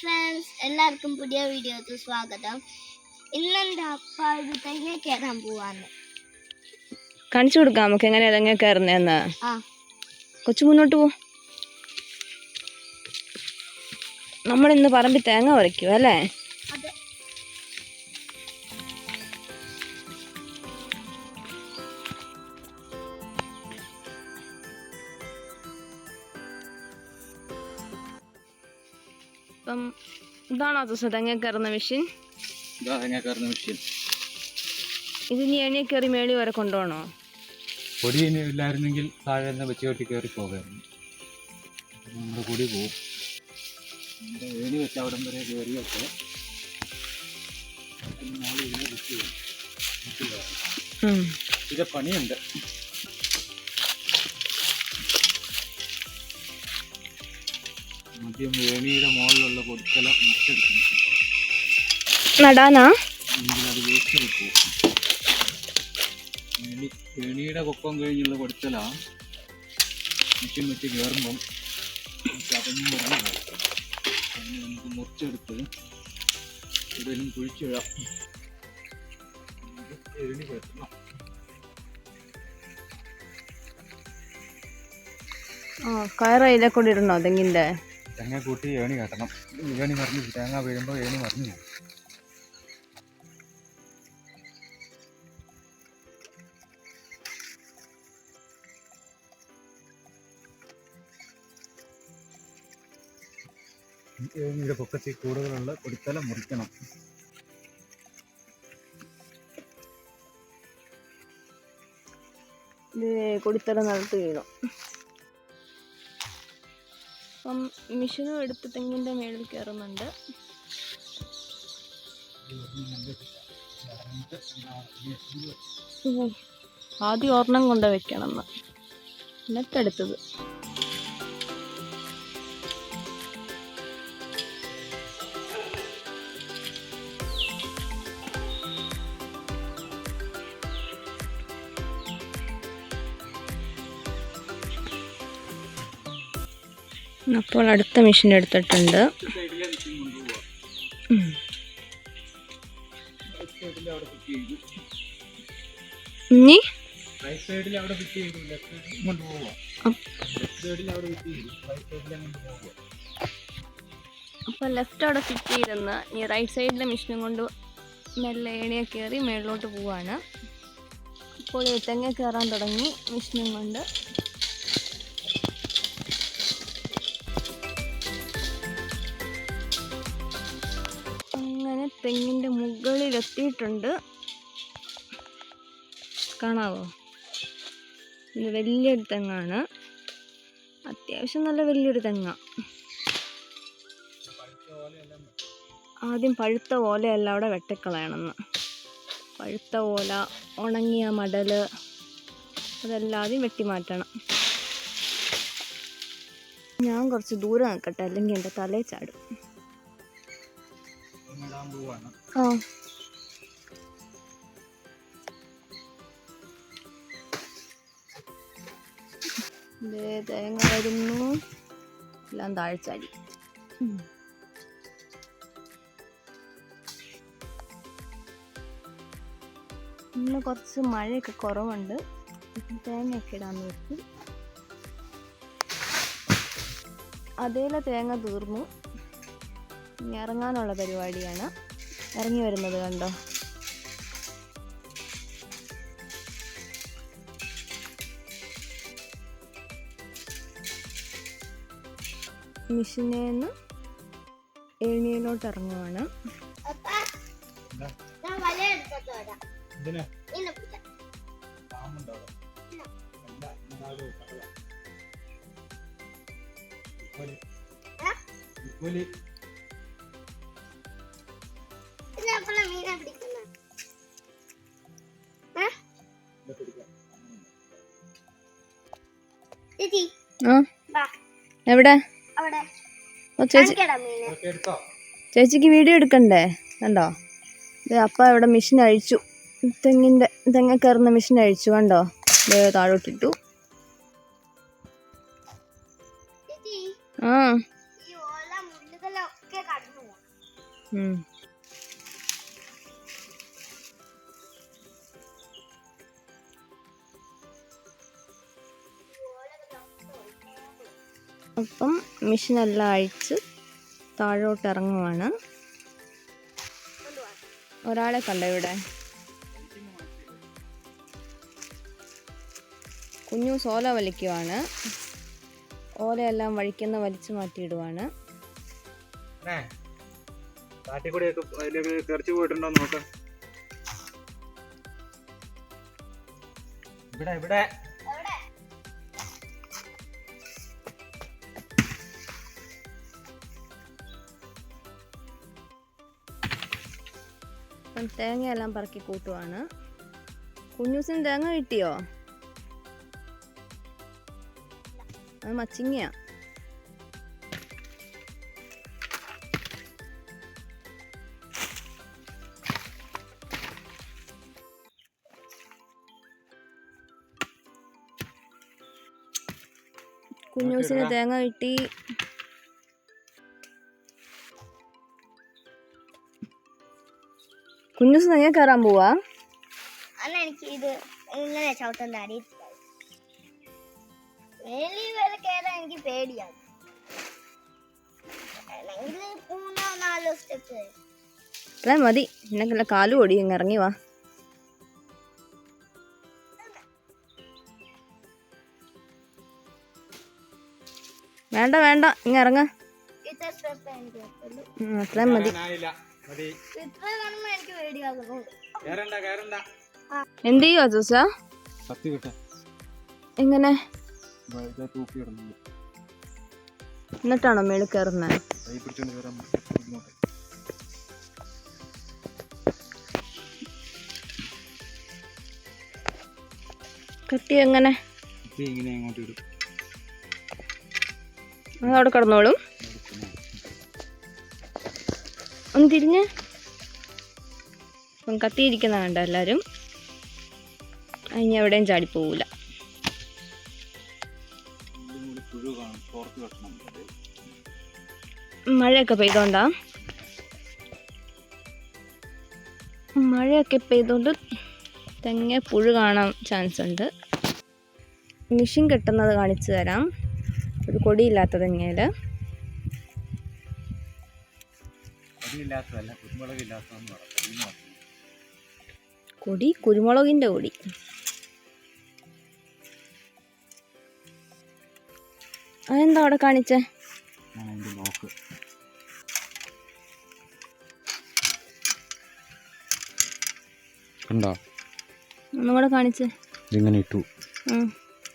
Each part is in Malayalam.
ഫ്രണ്ട്സ് എല്ലാവർക്കും പുതിയ വീഡിയോക്ക് സ്വാഗതം. ഇന്നെന്റെ അപ്പ ഒരു തെങ്ങ കയറാൻ പോവാന്ന് കാണിച്ചു കൊടുക്കാം നമുക്ക് എങ്ങനെയാ തെങ്ങ കയറുന്നതെന്ന്. കൊച്ചു മുന്നോട്ട് പോ. നമ്മൾ ഇന്ന് പറമ്പിൽ തേങ്ങ ഉരയ്ക്കും അല്ലേ? അപ്പം ഇതാണോ ദിവസം തെങ്ങ കയറുന്ന മെഷീൻ ഇതാ തേങ്ങ കയറുന്ന മെഷീൻ ഇത് ഇനി എണിയെ കയറി മേളി വരെ കൊണ്ടുപോകണോ? പൊടി ഇനി ഇല്ലായിരുന്നെങ്കിൽ താഴെ നിന്ന് വെച്ച് കെട്ടി കയറി പോകായിരുന്നു. നമ്മുടെ കൂടി പോകും നമ്മുടെ ഏണി വെച്ച് അവിടം വരെ കയറിയൊക്കെ. ഇത് പണിയുണ്ട്. ആദ്യം ഏണിയുടെ മുകളിലുള്ള കൊടുക്കല മുറിച്ചെടുക്കണം നടാനാ? അത് വേസ്റ്റ് ഏണി ഏണിയുടെ പൊക്കം കഴിഞ്ഞുള്ള പൊടിച്ചല മുറ്റി മുറ്റി കയറുമ്പം ചതഞ്ഞ് നമുക്ക് മുറിച്ചെടുത്ത് എവിടെയെങ്കിലും കുഴിച്ചിടാം. ഏണി കയറ്റണം ആ കയറയിലെ കൂടി ഇടണോ തെങ്ങിന്റെ? തേങ്ങ കൂട്ടി ഏണി കെട്ടണം. ഏണി മറിഞ്ഞു തേങ്ങ വീഴുമ്പോൾ ഏണി മറിഞ്ഞു പോകും. ഏണിയുടെ പൊക്കത്തിൽ കൂടുതലുള്ള കൊടുത്തല മുറിക്കണം. കൊടിത്തല നിലത്ത് വീണു അപ്പം മിഷനും എടുത്ത് തെങ്ങിന്റെ മേളിൽ കയറുന്നുണ്ട്. ആദ്യം ഒരെണ്ണം കൊണ്ട് വെക്കണം എന്ന് എന്നിട്ടെടുത്തത് ചെയ്തു അടുത്ത മെഷീൻ എടുത്തിട്ടുണ്ട്. ഇനി? അപ്പോൾ ലെഫ്റ്റ് അവിടെ ഫിറ്റ് ചെയ്തെന്ന് ഈ റൈറ്റ് സൈഡിലെ മെഷീനും കൊണ്ട് മെല്ലെ ഏണിയ കയറി മേളിലോട്ട് പോവാണ്. അപ്പോൾ തെങ്ങ കയറാൻ തുടങ്ങി മെഷീനും കൊണ്ട്. തെങ്ങിന്റെ മുകളിലെത്തിയിട്ടുണ്ട്. കാണാവോ? ഇത് വലിയൊരു തെങ്ങാണ്. അത്യാവശ്യം നല്ല വലിയൊരു തെങ്ങാണ് ആദ്യം പഴുത്ത ഓലയെല്ലാം അവിടെ വെട്ടിക്കളയണമെന്ന് പഴുത്ത ഓല ഉണങ്ങിയ മടൽ അതെല്ലാം ആദ്യം വെട്ടിമാറ്റണം ഞാൻ കുറച്ച് ദൂരെ നിൽക്കട്ടെ അല്ലെങ്കിൽ എന്റെ തലയിൽ ചാടും. ഇടാൻ പോവാണ്. തേങ്ങ വരുന്നു. എല്ലാം താഴ്ചാടി ഇന്ന് കുറച്ച് മഴയൊക്കെ കുറവുണ്ട്. തേങ്ങയൊക്കെ ഇടാന്ന് വെച്ചു അതേലെ തേങ്ങ തീർന്നു. ഇറങ്ങാനുള്ള പരിപാടിയാണ്. ഇറങ്ങി വരുന്നത് കണ്ടോ? മിഷീനേന്ന് ഏണിയിലോട്ട് ഇറങ്ങുവാണ്. അപ്പ ആ. എവിടെ? ചേച്ചി ചേച്ചിക്ക് വീഡിയോ എടുക്കണ്ടേ? കണ്ടോ? അപ്പ ഇവിടെ മെഷീൻ അഴിച്ചു. തെങ്ങിന്റെ തെങ്ങ കയറുന്ന മെഷീൻ അഴിച്ചു കണ്ടോ? താഴോട്ടിട്ടു. ചേച്ചി ആ. അപ്പം മെഷീനെല്ലാം അഴിച്ച് താഴോട്ട് ഇറങ്ങുവാണ് ഒരാളെ കണ്ടോ ഇവിടെ? കുഞ്ഞു സോല വലിക്കുവാണ്. ഓലയെല്ലാം വഴിക്കുന്ന വലിച്ചു മാറ്റിയിടുവാണ്. ഇവിടെ ഇവിടെ. അപ്പം തേങ്ങയെല്ലാം പറക്കി കൂട്ടുവാണ്. കുഞ്ഞൂസിന് തേങ്ങ കിട്ടിയോ? അത് മച്ചിങ്ങയാ. കുഞ്ഞൂസിന് തേങ്ങ കിട്ടി. കുഞ്ഞൂസ് തേങ്ങ കയറാൻ പോവാ. അല്ല എനിക്ക് ഇത് ഇങ്ങനെ ചവിട്ടം താടി വേലി വരെ കയറാൻ എനിക്ക് പേടിയാണ്. അല്ലെങ്കിൽ മൂന്നോ നാലോ സ്റ്റെപ്പ് അത്രയും മതി. എന്നെക്കല്ല കാലു ഓടി ഇങ്ങ് ഇറങ്ങി വാ. വേണ്ട വേണ്ട. ഇങ്ങ് ഇറങ്ങ. അത്രയും മതി. മതി. എന്ത് ചെയ്യുവാ ജോസ? കത്തി കിട്ടാൻ എങ്ങനെ? എന്നിട്ടാണോ മേളിൽ കയറുന്നത്? കത്തി എങ്ങനെ? കത്തി ഇങ്ങനെ അങ്ങോട്ട് ഇടും. അത് അവിടെ കിടന്നോളും. ഒന്ന് തിരിഞ്ഞ് അപ്പം കത്തിയിരിക്കുന്ന കണ്ട എല്ലാവരും? അതിന് എവിടെയും ചാടിപ്പോവില്ല മഴയൊക്കെ പെയ്തോണ്ടാ? മഴയൊക്കെ പെയ്തോണ്ട് തെങ്ങ പുഴു കാണാൻ ചാൻസ് ഉണ്ട് മെഷീൻ കെട്ടുന്നത് കാണിച്ചു തരാം. ഒരു കൊടിയില്ലാത്ത തെങ്ങയിൽ അതില്ലാത്തതല്ല കുരുമുളകില്ലാത്തതെന്ന് പറയാം കൊടി കുരുമുളകിന്റെ കൊടി അതെന്താ അവിടെ കാണിച്ചേ? ലോക്ക് കണ്ടോ? ഒന്നും കൂടെ കാണിച്ചേ. ഇതിങ്ങനെ ഇട്ടു.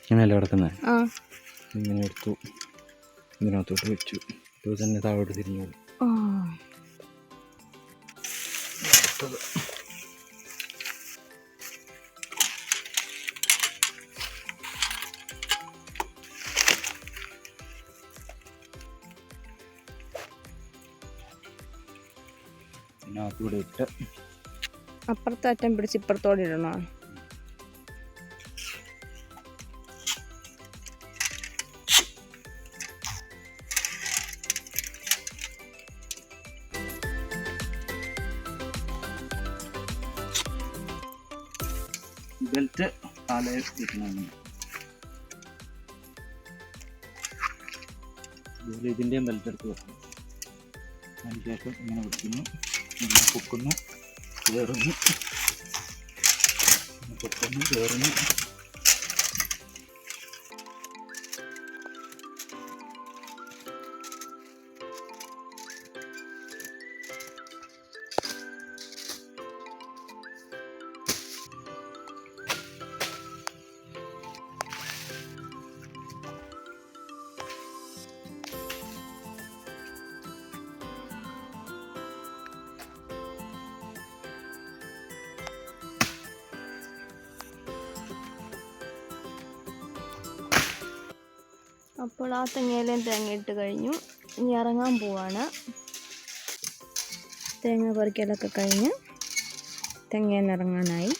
ഇങ്ങനെയല്ലേ കിടക്കുന്നത് ഇങ്ങനെ എടുത്തു. ഇതിനകത്തോട്ട് വെച്ചു. ഇത് തന്നെ താഴോട്ട് തിരിഞ്ഞു. ആ ഇതിനകത്തൂടെ ഇട്ട് അപ്പുറത്തെ അറ്റം പിടിച്ച് ഇപ്പുറത്തോടെ ഇടണോ? ബെൽറ്റ് തലയിൽ അതുപോലെ ഇതിന്റെയും ബെൽറ്റ് എടുത്ത് വെക്കണം. അതിനുശേഷം ഇങ്ങനെ പിടിക്കുന്നു ഇങ്ങനെ പൊക്കുന്നു കയറുന്നു പൊക്കുന്നു കയറുന്നു അപ്പോൾ ആ തേങ്ങയിലും തേങ്ങ ഇട്ട് കഴിഞ്ഞു. ഇനി ഇറങ്ങാൻ പോവാണ്. തേങ്ങ പറിക്കലൊക്കെ കഴിഞ്ഞ് തേങ്ങയിൽ ഇറങ്ങാനായി.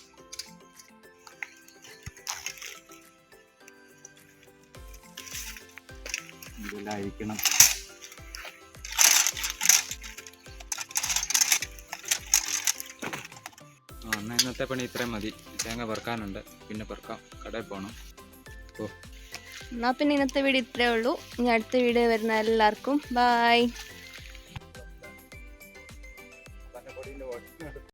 എന്നാൽ ഇന്നത്തെ പണി ഇത്രയും മതി. തേങ്ങ പെറുക്കാനുണ്ട്. പിന്നെ പെറുക്കാം. കടയിൽ പോകണം ഓ. എന്നാൽ പിന്നെ ഇന്നത്തെ വീഡിയോ ഇത്രേ ഉള്ളൂ. ഇനി അടുത്ത വീഡിയോ വരുന്ന എല്ലാവർക്കും. ബായ്